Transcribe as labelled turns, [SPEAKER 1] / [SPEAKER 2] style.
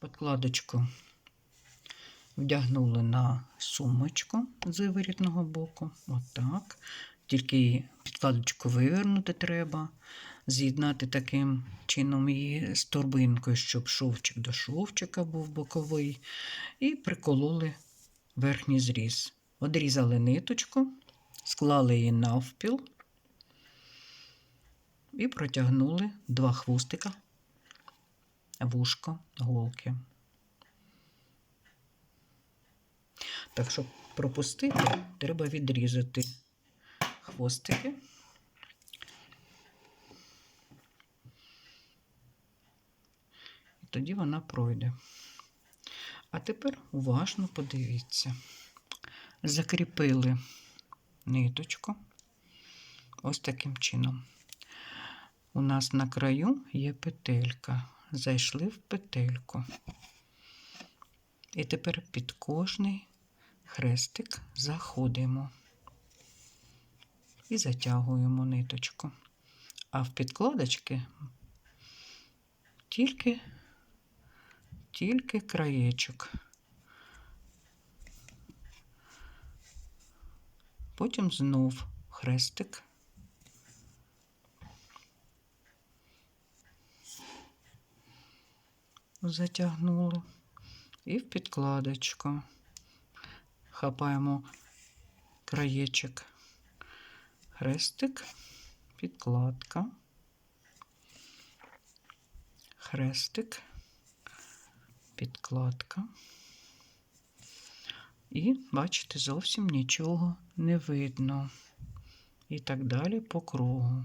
[SPEAKER 1] Подкладочку вдягнули на сумочку з виворітного боку. Отак. Тільки підкладочку вивернути треба, з'єднати таким чином її з торбинкою, щоб шовчик до шовчика був боковий. І прикололи верхній зріз. Одрізали ниточку, склали її навпіл і протягнули два хвостика, вушко, голки. Так, щоб пропустити, треба відрізати хвостики. І тоді вона пройде. А тепер уважно подивіться. Закріпили ниточку ось таким чином. У нас на краю є петелька. Зайшли в петельку. І тепер під кожний хрестик заходимо і затягуємо ниточку. А в підкладочки тільки, тільки краєчок. Потім знов хрестик. Затягнули і в підкладочку. Хапаємо краєчок, хрестик, підкладка, хрестик, підкладка. І, бачите, зовсім нічого не видно. І так далі по кругу.